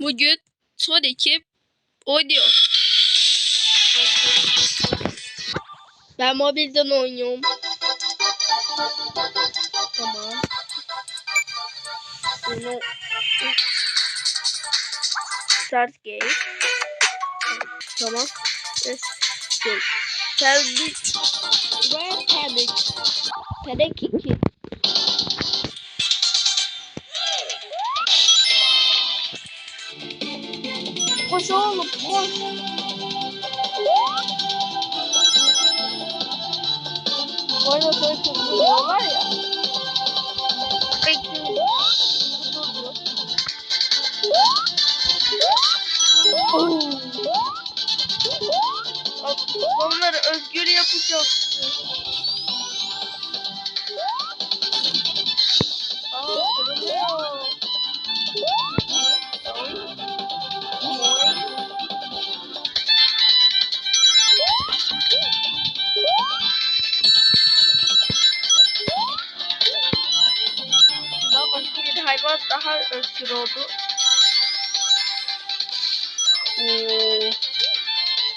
Bugün son ekip oynuyor. Ben mobilden oynuyorum. Tamam. Bunu Start game. Tamam. Yes. Good. Panic. Where panic? Panic Koş oğlum koş. Bu arada böyle çok vuruyorlar ya. Onları özgür yapacaksın. Aa, kırılıyor. Özgür oldu. Oo.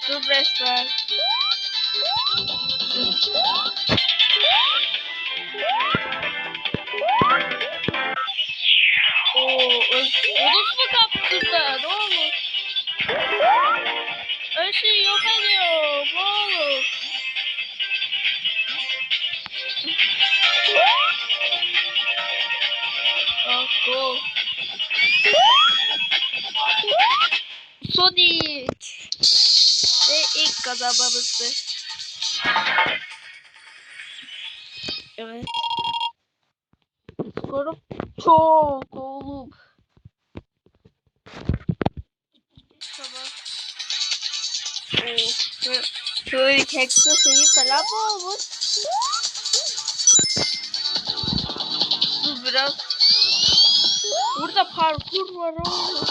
Dur resmen. Oo, Yunus mu kaptırdı? Ne olur? Her şeyi yok ediyor. Kazanmamızdı. Evet. Skorum çok oğlum. Tamam. Oo, şöyle, kekse şeyi falan mı olmuş? Dur biraz. Burada parkur var oğlum.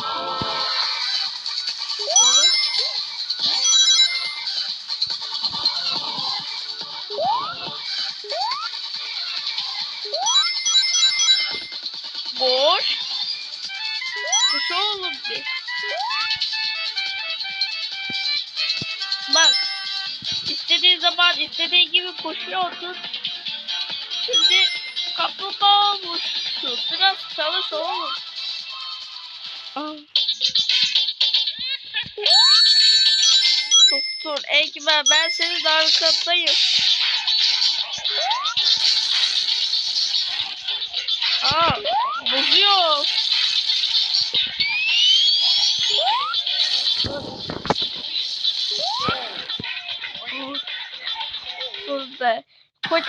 Boş. Kuş oğlum bir. Bak. istediğin zaman istediğin gibi koşuyordun. Şimdi kaplumbağa olmuşsun. Biraz çalış oğlum. Aa. Doktor Ekmen ben senin arkandayım.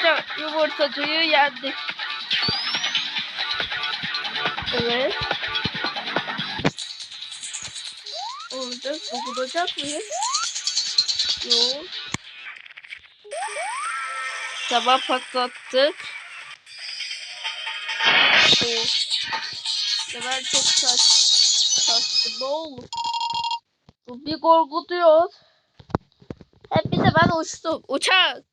Koca yumurtacıyı yendik. Evet. Orada dokunacak mıyız? Yok. Sabah patlattık. Ya ben çok saç saçtım ne oldu? Bu bir korkutuyor. Hep bir ben uçtum. Uçak.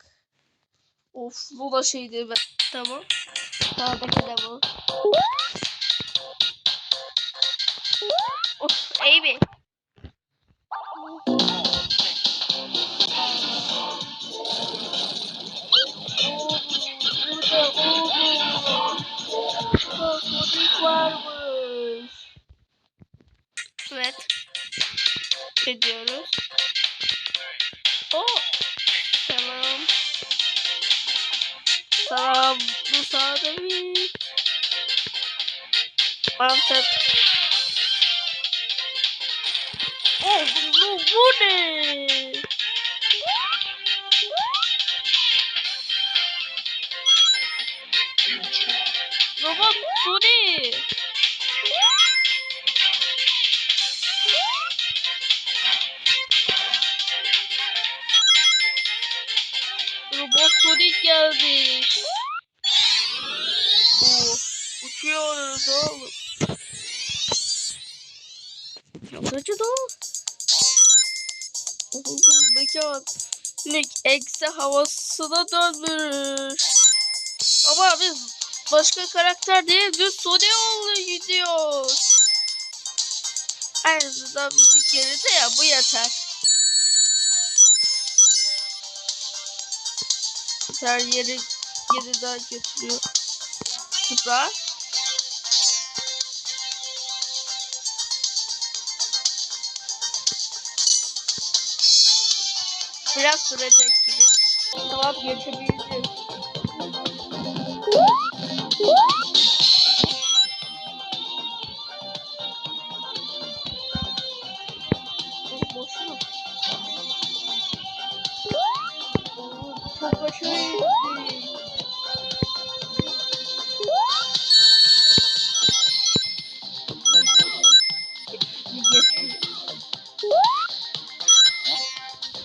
Of bu da şeydi ben. Tamam. Sağdaki de bu. Of Amy. Varmış. Evet. Gidiyoruz. O. Mantep. Oh bu, bu ne? Robot Suri. Robot Sonic geldi. Oo, uçuyoruz oğlum. Yapıcı da. Oğlum mekan. Nick eksi havasına dönmüş. Ama biz başka karakter değil düz Sony oldu gidiyor. En azından müzik yerinde ya bu yeter. Her yeri yeniden götürüyor. Süper. Biraz sürecek gibi. Tamam geçebiliriz. Çok boşluk.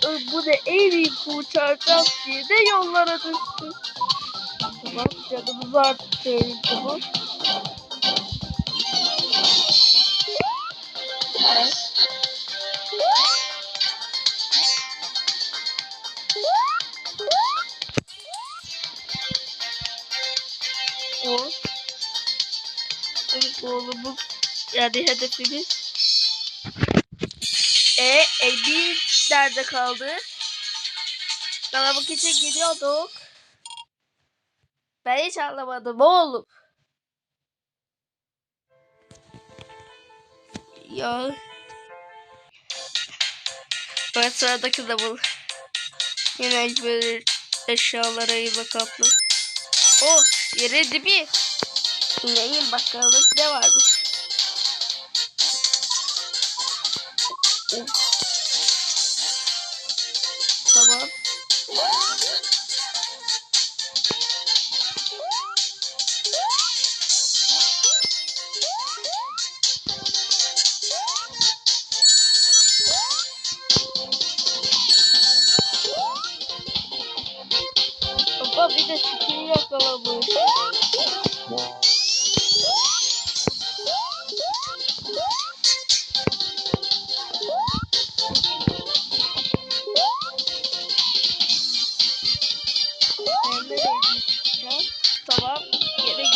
Bu da en iyi kurtaracağız diye de yollara düştü. Tamam canımızı arttırdı bu. Evet. O. Evet oğlumuz yani hedefimiz. E, e bir nerede kaldı? Aramak için gidiyorduk. Ben hiç anlamadım oğlum. Ya. Ben sıradaki bul. Yine böyle eşyalarıyla kaplı. Oh yere dibi. İneyim bakalım ne varmış. Oh. Bir de çiçeği yakalamış. Neredeydi ya? Tamam, geri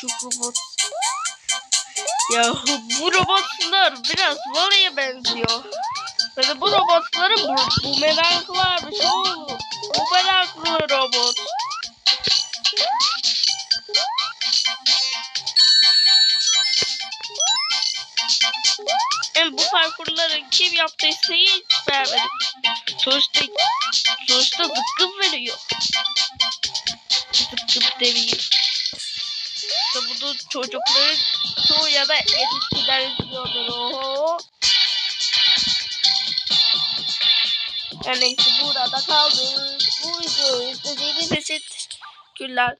küçük robot. Ya bu robotlar biraz Vali'ye benziyor. Böyle bu robotların bu, bu varmış oğlum. Bu meraklı robot. Yani bu parkurları kim yaptıysa hiç beğenmedim. Sonuçta, sonuçta zıkkım veriyor. Zıkkım demiyor. İşte bunu çocukların çoğu ya da yetişkinler izliyordur. Oho. Her neyse burada kaldık. Bu videoyu izlediğiniz için teşekkürler.